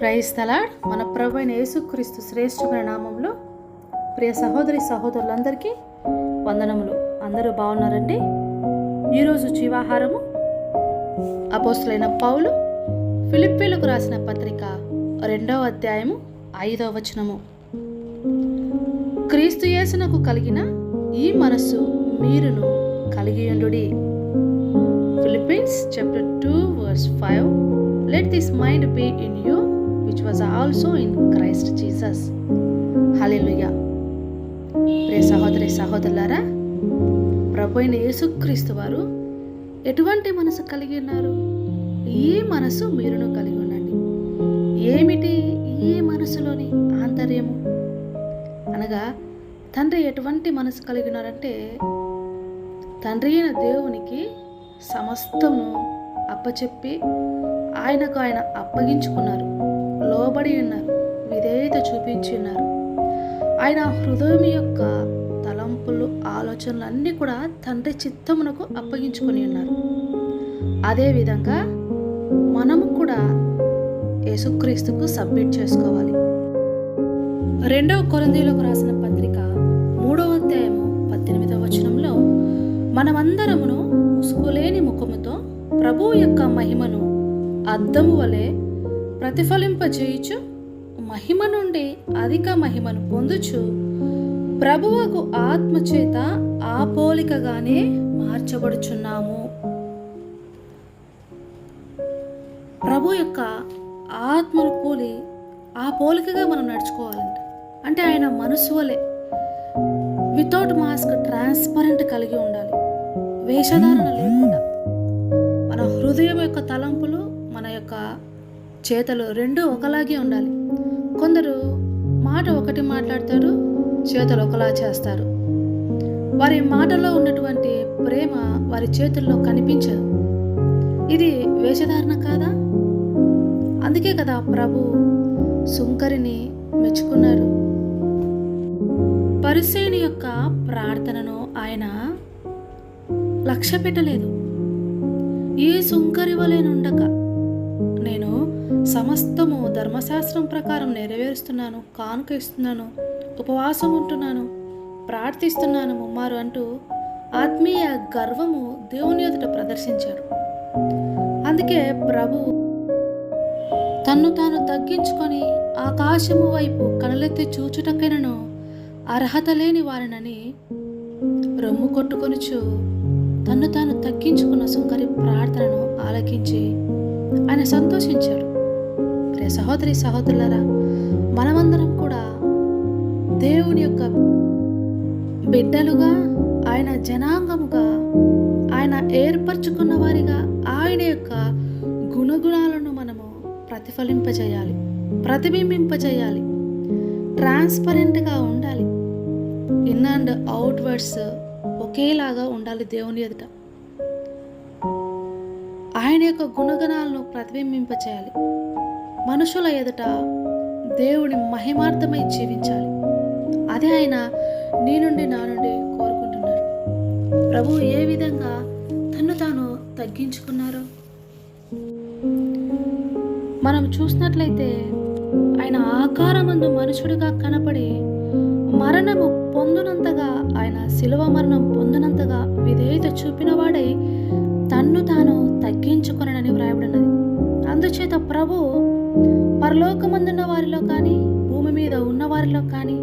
Praise the Lord మన ప్రభు అయిన యేసుక్రీస్తు శ్రేష్టమైన నామంలో ప్రియ సహోదరి సహోదరులందరికీ వందనములు. అందరూ బాగున్నారండి? ఈరోజు జీవాహారము. అపోస్తులైన పౌలు ఫిలిప్పీలకు రాసిన పత్రిక రెండవ అధ్యాయము ఐదవ వచనము. క్రీస్తు యేసునకు కలిగిన ఈ మనస్సు మీరును కలిగి ఉండుడి. Philippines chapter 2 verse 5 Let this mind be in which was also in Christ Jesus Jesus. Pray సహోదరి సహోదరులారా ప్రభు అయిన యేసుక్రీస్తు వారు ఎటువంటి మనసు కలిగి ఉన్నారు? ఈ మనసు మీరును కలిగి ఉండండి. ఏమిటి ఈ మనసులోని ఆంతర్యము? అనగా తండ్రి ఎటువంటి మనసు కలిగి ఉన్నారంటే తండ్రి అయిన దేవునికి సమస్తము అప్పచెప్పి ఆయనకు ఆయన అప్పగించుకున్నారు. లోబడి ఉన్నారు. విధేయత చూపించి ఉన్నారు. ఆయన హృదయం యొక్క తలంపులు ఆలోచనలు అన్నీ కూడా తండ్రి చిత్తమునకు అప్పగించుకొని ఉన్నారు. అదేవిధంగా మనము కూడా యేసుక్రీస్తుకు సబ్మిట్ చేసుకోవాలి. రెండవ కొరందీలకు రాసిన పత్రిక మూడవ అధ్యాయము పద్దెనిమిదవ వచనంలో మనమందరమును ముసుగులేని ముఖముతో ప్రభువు యొక్క మహిమను అద్దము వలె ప్రతిఫలింపజేయుచు మహిమ నుండి అధిక మహిమను పొందుచు ప్రభువుకు ఆత్మచేత ఆ పోలికగానే మార్చబడుచున్నాము. ప్రభు యొక్క ఆత్మను పోలి ఆ పోలికగా మనం నడుచుకోవాలంట అంటే ఆయన మనసు వలె వితౌట్ మాస్క్ ట్రాన్స్పరెంట్ కలిగి ఉండాలి. వేషధారణ లేకుండా. మన హృదయం యొక్క తలంపులు మన యొక్క చేతలు రెండు ఒకలాగే ఉండాలి. కొందరు మాట ఒకటి మాట్లాడతారు చేతలు ఒకలా చేస్తారు. వారి మాటలో ఉన్నటువంటి ప్రేమ వారి చేతుల్లో కనిపించదు. ఇది వేషధారణ కాదా? అందుకే కదా ప్రభు సుంకరిని మెచ్చుకున్నారు. పరిసేని యొక్క ప్రార్థనను ఆయన లక్ష్య పెట్టలేదు ఏ సుంకరి వలెనుండక నేను సమస్తము ధర్మశాస్త్రం ప్రకారం నెరవేరుస్తున్నాను కానుక ఇస్తున్నాను ఉపవాసం ఉంటున్నాను ప్రార్థిస్తున్నాను ముమ్మారు అంటూ ఆత్మీయ గర్వము దేవుని ఎదుట ప్రదర్శించాడు. అందుకే ప్రభు తన్ను తాను తగ్గించుకొని ఆకాశము వైపు కనులెత్తి చూచుటకైనను అర్హత లేని వారినని రొమ్ము కొట్టుకొనుచు తన్ను తాను తగ్గించుకున్న సుంకరి ప్రార్థనను ఆలకించి ఆయన సంతోషించాడు. ప్రియ సహోదరి సహోదరులరా మనమందరం కూడా దేవుని యొక్క బిడ్డలుగా ఆయన జనాంగముగా ఆయన ఏర్పరచుకున్న వారిగా ఆయన యొక్క గుణగుణాలను మనము ప్రతిఫలింపజేయాలి ప్రతిబింబింపజేయాలి ట్రాన్స్పరెంట్గా ఉండాలి. ఇన్ అండ్ అవుట్వర్డ్స్ ఒకేలాగా ఉండాలి దేవుని ఎదుట. ఆయన యొక్క గుణగణాలను ప్రతిబింబింపచేయాలి. మనుషుల ఎదుట దేవుని మహిమార్థమై జీవించాలి. అదే ఆయన నీ నుండి నా నుండి కోరుకుంటున్నారు. ప్రభు ఏ విధంగా తన్ను తాను తగ్గించుకున్నారు? మనం చూసినట్లయితే ఆయన ఆకారమందు మనుషుడిగా కనపడి మరణము పొందునంతగా ఆయన శిలువ మరణం పొందినంతగా విధేయత చూపినవాడై తన్ను తాను తగ్గించుకొనని వ్రాయబడినది. అందుచేత ప్రభు పరలోకమందున్న వారిలో కానీ భూమి మీద ఉన్నవారిలో కానీ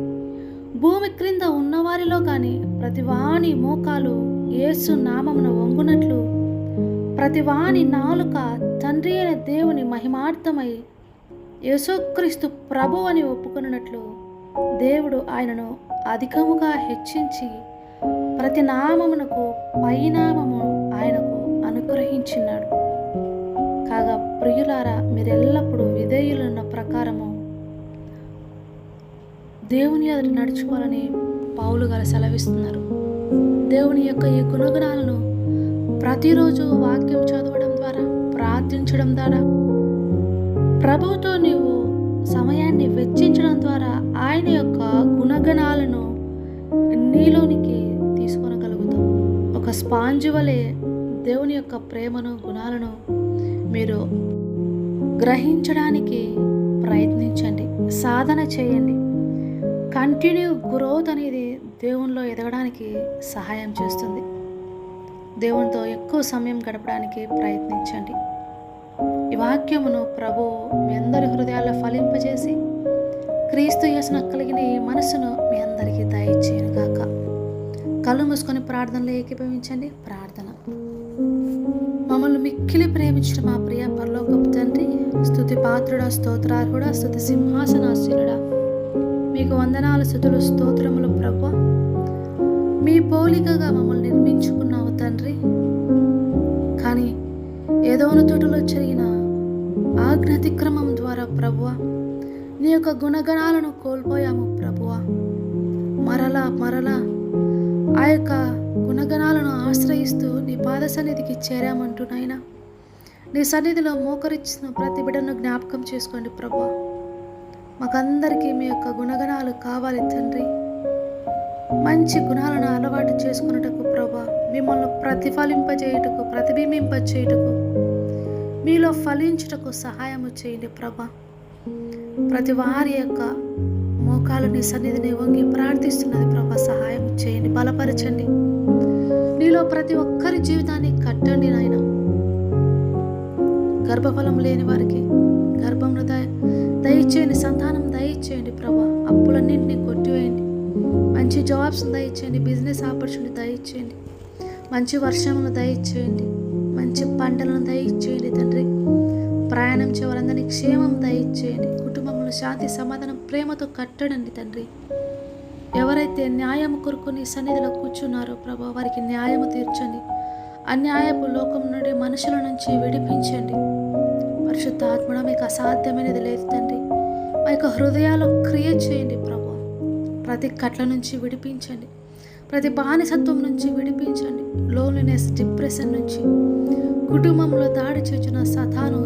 భూమి క్రింద ఉన్నవారిలో కానీ ప్రతి వాణి మోకాలు యేసు నామమున వంగునట్లు ప్రతి వాణి నాలుక తండ్రి అయిన దేవుని మహిమార్థమై యేసుక్రీస్తు ప్రభు అని ఒప్పుకున్నట్లు దేవుడు ఆయనను అధికముగా హెచ్చించి ప్రతి నామమునకు పైనామము ఆయనకు అనుగ్రహించినాడు. కాగా ప్రియులారా మీరెల్లప్పుడూ విధేయులున్న ప్రకారము దేవుని ఎదుట నడుచుకోవాలని పావులు గారు సెలవిస్తున్నారు. దేవుని యొక్క ఈ గుణగుణాలను ప్రతిరోజు వాక్యం చదవడం ద్వారా ప్రార్థించడం ద్వారా ప్రభువుతో నీవు సమయాన్ని వెచ్చించడం ద్వారా ఆయన యొక్క గుణగణాలను నీలోనికి తీసుకొనగలుగుతావు. ఒక స్పాంజ్ వలె దేవుని యొక్క ప్రేమను గుణాలను మీరు గ్రహించడానికి ప్రయత్నించండి. సాధన చేయండి. కంటిన్యూ గ్రోత్ అనేది దేవునిలో ఎదగడానికి సహాయం చేస్తుంది. దేవునితో ఎక్కువ సమయం గడపడానికి ప్రయత్నించండి. ఈ వాక్యమును ప్రభు మీ అందరి హృదయాల్లో ఫలింపజేసి క్రీస్తు యేసున కలిగిన ఈ మనసును మీ అందరికీ దయచేయను గాక కళ్ళు మూసుకొని ప్రార్థనలో ఏకీభవించండి. ప్రార్థన. మమ్మల్ని మిక్కిలి ప్రేమించిన మా ప్రియ పరలోకపు తండ్రి స్థుతి పాత్రుడా స్తోత్రార్హుడా స్థుతి సింహాసనాశీనుడా. మీకు వందనాలు స్థుతులు స్తోత్రములు ప్రభు మీ పోలికగా మమ్మల్ని నిర్మించుకున్నావు తండ్రి. కానీ ఏదోను తోటలో జరిగిన ఆజ్ఞాతిక్రమం ద్వారా ప్రభువ నీ యొక్క గుణగణాలను కోల్పోయాము ప్రభువ. మరలా మరలా ఆ యొక్క గుణగణాలను ఆశ్రయిస్తూ నీ పాద సన్నిధికి చేరామంటూ నాయన. నీ సన్నిధిలో మోకరిచ్చిన ప్రతి బిడ్డను జ్ఞాపకం చేసుకోండి ప్రభా. మాకందరికీ మీ యొక్క గుణగణాలు కావాలి తండ్రి. మంచి గుణాలను అలవాటు చేసుకున్నటకు ప్రభా మిమ్మల్ని ప్రతిఫలింపజేయుటకు ప్రతిబింబింపచేయుటకు మీలో ఫలించుటకు సహాయము చేయండి ప్రభా. ప్రతి వారి యొక్క మోకాలు నీ సన్నిధిని వంగి ప్రార్థిస్తున్నది ప్రభా సహాయం చేయండి బలపరచండి. మీలో ప్రతి ఒక్కరి జీవితాన్ని కట్టండి నాయన. గర్భఫలం లేని వారికి గర్భంలో దయ దయచేయండి సంతానం దయచేయండి ప్రభా. అప్పులన్నింటినీ కొట్టివేయండి. మంచి జాబ్స్ దయచేయండి బిజినెస్ ఆపర్చునిటీ దయచేయండి. మంచి వర్షములు దయచేయండి. మంచి పంటలను దయచేయండి తండ్రి. ప్రయాణం చేయవారందరినీ క్షేమం దయచేయండి. కుటుంబంలో శాంతి సమాధానం ప్రేమతో కట్టడండి తండ్రి. ఎవరైతే న్యాయం కొరకు నీ సన్నిధిలో కూర్చున్నారో ప్రభా వారికి న్యాయము తీర్చండి. అన్యాయపు లోకం నుండి మనుషుల నుంచి విడిపించండి. పరిశుద్ధ ఆత్మడ మీకు అసాధ్యమైనది లేదు తండ్రి. మా యొక్క హృదయాలు క్రియేట్ చేయండి ప్రభు. ప్రతి కట్ల నుంచి విడిపించండి. ప్రతి బానిసత్వం నుంచి విడిపించండి. లోన్లీనెస్ డిప్రెషన్ నుంచి కుటుంబంలో దాడి చేసిన సతాను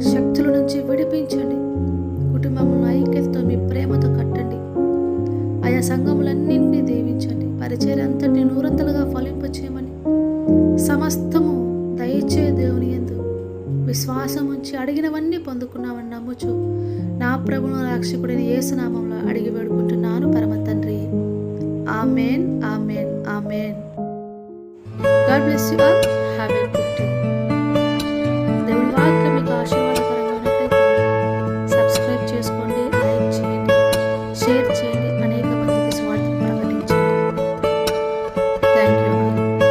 శక్తుల నుంచి విడిపించండి. కుటుంబంలో ఐక్యతతో మీ ప్రేమతో కట్టండి ఆయా సంఘములన్నింటినీ దీవించండి. పరిచయం అంతటిని నూరంతలుగా ఫలింపచేయమని. సమస్తము దయచే దేవుని ఎందు విశ్వాసం ఉంచి అడిగినవన్నీ పొందుకున్నామని నమ్ముచు నా ప్రభును రక్షకుడిని ఏసునామంలో అడిగి వేడుకుంటున్నాను పరమ తండ్రి. Amen amen amen. God bless you all. Have a